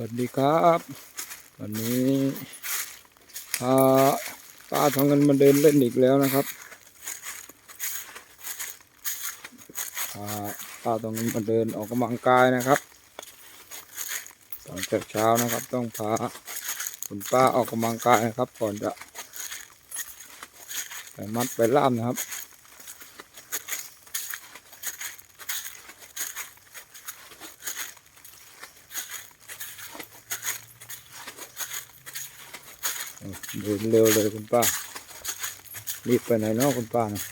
วัสดีครับ วันนี้พาป้าทองเงินมาเดินเล่นอีกแล้วนะครับพาป้าทองเงินมาเดินออกกำลังกายนะครับตอนเช้านะครับ ต้องพาคุณป้าออกกำลังกายนะครับ ก่อนจะไปมัดไปล่ามนะครับ เดินเร็วเลยคุณป้ารีบไปไหนเนาะคุณป้านะ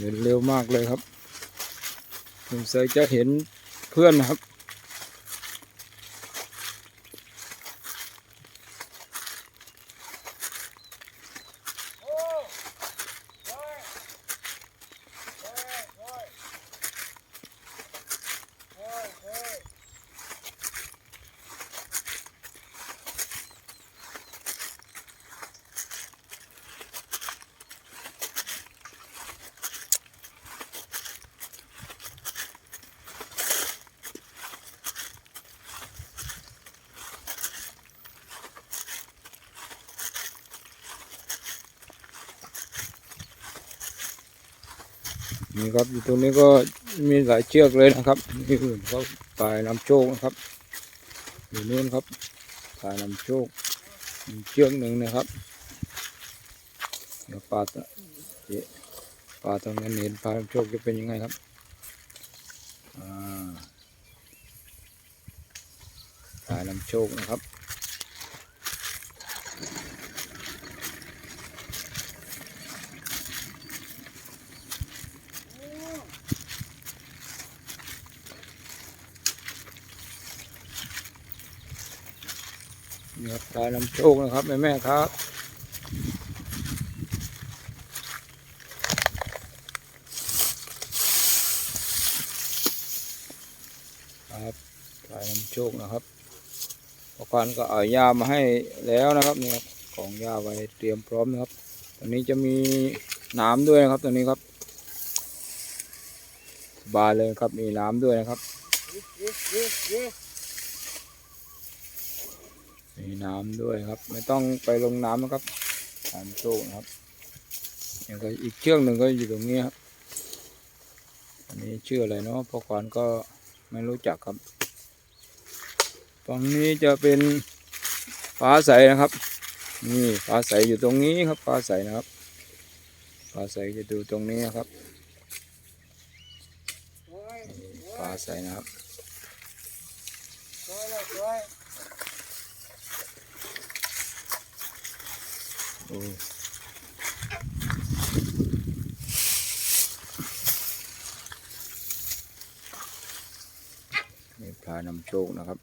เดินเร็วมากเลยครับสงสัยจะเห็นเพื่อนนะครับ นี่ครับอยู่ตรงนี้ก็มีหลายเชือกเลยนะครับนี่คือเขาปลายน้ำโชคนะครับอยู่นู่นครับปลายน้ำโชคเชือกหนึ่งนะครับเดี๋ยวปลาตะปลาตรงนั้นเห็นปลายน้ำโชคจะเป็นยังไงครับอ่าปลายน้ำโชคนะครับ ปลายน้ำโชคนะครับแม่แม่ครับครับปลายน้ำโชคนะครับพอควานก็เอายามาให้แล้วนะครับนี่ครับของยาไว้เตรียมพร้อมนะครับตอนนี้จะมีน้ำด้วยนะครับตอนนี้ครับสบายเลยครับมีน้ำด้วยนะครับ มีน้ำด้วยครับ ไม่ต้องไปลงน้ำนะครับน้ำโชคนะครับอย่างก็อีกเชือกหนึ่งก็อยู่ตรงนี้ครับ อันนี้ชื่ออะไรเนาะพ่อควานก็ไม่รู้จักครับฝั่งนี้จะเป็นฟ้าใสนะครับ นี่ฟ้าใสอยู่ตรงนี้ครับฟ้าใสนะครับฟ้าใสจะดูตรงนี้นะครับฟ้าใสนะครับ โอ้ นี่พลานำโชคนะครับ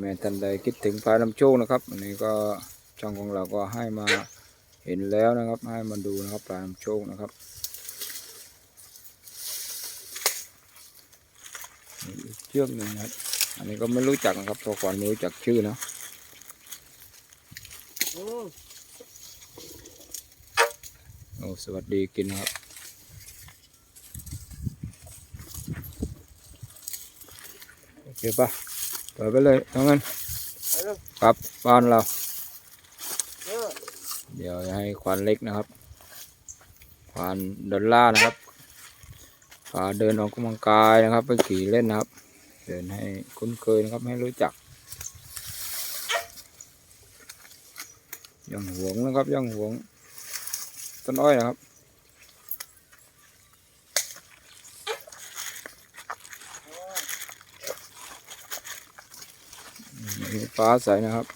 แม่ท่านใดคิดถึงพลานำโชคนะครับอันนี้ก็ช่องของเราก็ให้มาเห็นแล้วนะครับ ให้มาดูนะครับพลานำโชคนะครับเชือกหนึ่งครับ อันนี้ก็ไม่รู้จักนะครับเพราะก่อนไม่รู้จักชื่อนะ โอ้สวัสดีกินครับโอเคปะเปิดไปเลยทั้งนั้นกลับบ้านเรา เดี๋ยวให้ควานเล็กนะครับ ควานดอลล่านะครับพาเดินออกกำลังกายนะครับ ไปขี่เล่นนะครับ เดินให้คุ้นเคยนะครับให้รู้จัก ยังหวงนะครับยังหวงต้นอ้อยนะครับฟ้าใสนะครับ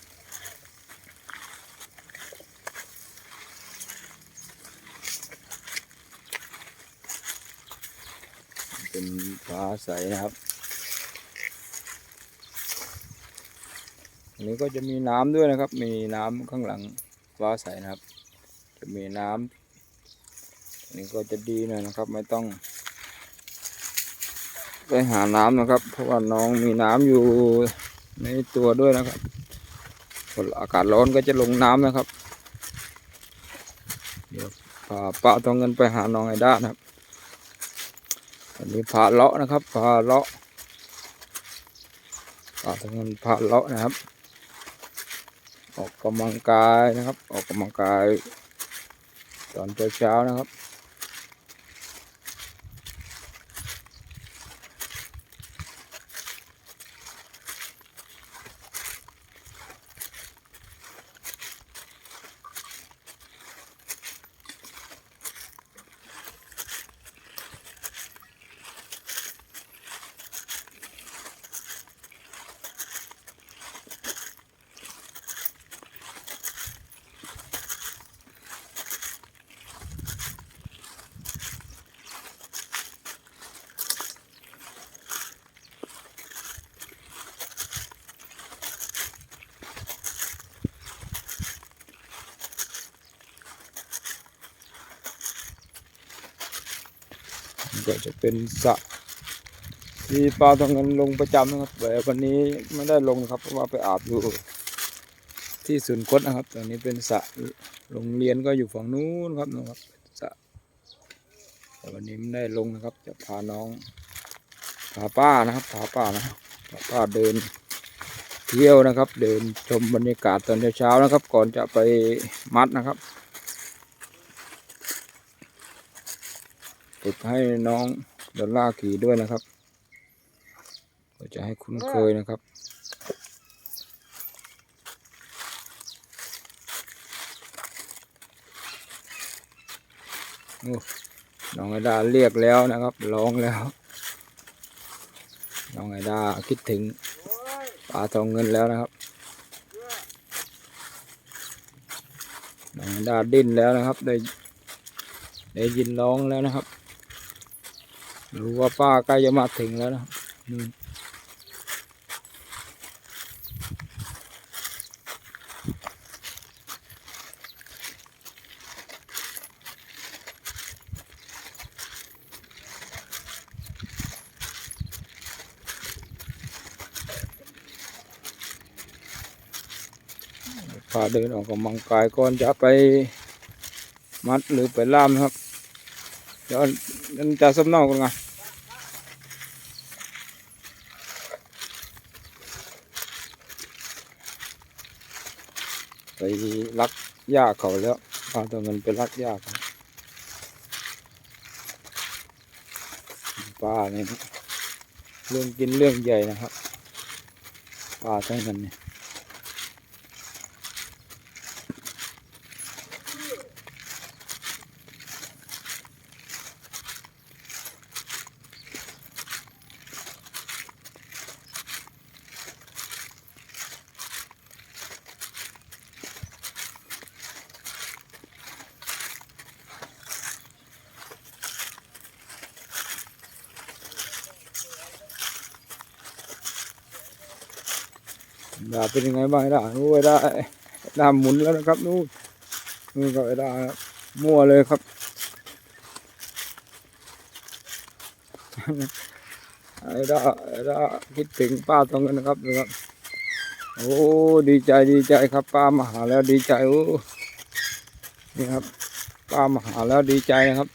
เป็นฟ้าใสนะครับ อันนี้ก็จะมีน้ำด้วยนะครับ มีน้ำข้างหลังฟ้าใสนะครับ จะมีน้ำอันนี้ก็จะดีหน่อยนะครับ ไม่ต้อง ไปหาน้ำนะครับ เพราะว่าน้องมีน้ำอยู่ในตัวด้วยนะครับอากาศร้อนก็จะลงน้ำนะครับ เดี๋ยวพาป้าต้องเงินไปหาน้องไอด้านะครับอันนี้พาเลาะนะครับพาเลาะป้าต้องเงินพาเลาะนะครับ ออกกำลังกายนะครับ ออกกำลังกาย ตอนเช้าๆนะครับ ก็จะเป็นสระที่ปลาต้องเงินลงประจำนะครับแต่วันนี้ไม่ได้ลงนะครับเพราะว่าไปอาบอยู่ที่ศูนย์คดนะครับตอนนี้เป็นสระโรงเรียนก็อยู่ฝั่งนู้นครับนะครับสระแต่วันนี้ไม่ได้ลงนะครับ จะพาน้องพาป้านะครับพาป้านะพาป้าเดินเที่ยวนะครับ เดินชมบรรยากาศตอนเช้าๆนะครับ ก่อนจะไปมัดนะครับ ฝึกให้น้องดอลลาขี่ด้วยนะครับก็จะให้คุ้นเคยนะครับ น้องไอดาเรียกแล้วนะครับ ร้องแล้ว น้องไอดาคิดถึงปลาทองเงินแล้วนะครับ น้องไอดาดิ้นแล้วนะครับ ได้ได้ยินร้องแล้วนะครับ รู้ว่าป้าใกล้จะมาถึงแล้วนะครับอืมพาเดินออกกำลังกายก่อนจะไปมัดหรือไปล่ามนะครับ เดี๋ยวนั่นจะสำเนากันไง ไปรักหญ้าเขาแล้วพาตัวมันไปรักหญ้าเขาป้าเนี่ยเรื่องกินเรื่องใหญ่นะครับป้าทั้งนั้นเนี่ย ดาเป็นยังไงบ้างไอ้ดานู้นไอ้ดาไอ้ดาหมุนแล้วนะครับนู้นนู่นก็ไอ้ดาครับมั่วเลยครับไอ้ดาไอ้ดาคิดถึงป้าตรงนั้นนะครับนะครับ โอ้ดีใจดีใจครับ ป้ามาหาแล้วดีใจโอ้นี่ครับ ป้ามาหาแล้วดีใจนะครับ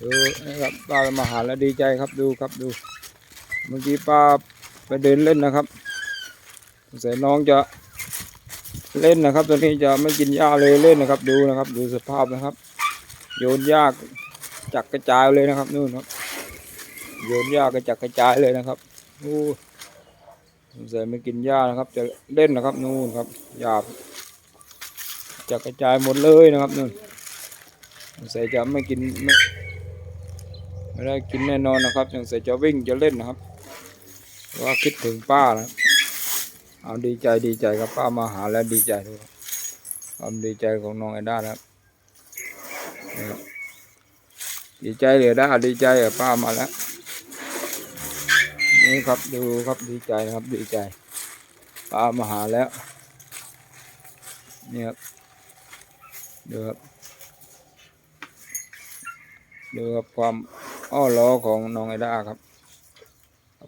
ดูนะครับป้ามาหาแล้วดีใจครับดูครับดู เมื่อกี้ป้าไปเดินเล่นนะครับ สงสัยน้องจะเล่นนะครับ ตอนนี้จะไม่กินหญ้าเลยเล่นนะครับ ดูนะครับ ดูสภาพนะครับ โยนหญ้าจักกระจายเลยนะครับนู่นครับ โยนหญ้ากระจัดกระจายเลยนะครับโอ้สงสัยไม่กินหญ้านะครับ จะเล่นนะครับนู่นครับหญ้าจักกระจายหมดเลยนะครับนู่นสงสัยจะไม่กินไม่ไม่ได้กินแน่นอนนะครับสงสัยจะวิ่งจะเล่นนะครับว่าคิดถึงป้านะครับ เอาดีใจดีใจครับป้ามาหาแล้วดีใจด้วยความดีใจของน้องไอด้าครับดีใจเลยด้าดีใจอะป้ามาแล้วนี่ครับดูครับดีใจนะครับดีใจปลามาหาแล้วนี่ครับดูครับดูครับความอ้อล้อของน้องไอด้าครับ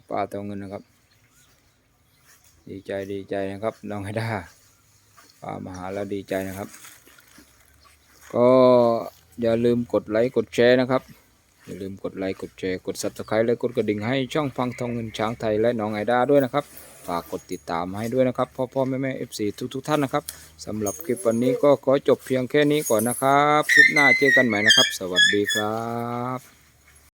ปลาเตัวเงินนะครับ ดีใจดีใจนะครับน้องไอด้าปลามาหาแล้วดีใจนะครับ ก็อย่าลืมกดไลค์กดแชร์นะครับ อย่าลืมกดไลค์กดแชร์กด subscribe และกดกระดิ่งให้ช่องฟังทองเงินช้างไทยและน้องไอด้าด้วยนะครับฝากกดติดตามให้ด้วยนะครับพ่อพ่อแม่แม่ FC ทุกทุกท่านนะครับสำหรับคลิปวันนี้ก็ขอจบเพียงแค่นี้ก่อนนะครับ คลิปหน้าเจอกันใหม่นะครับ สวัสดีครับ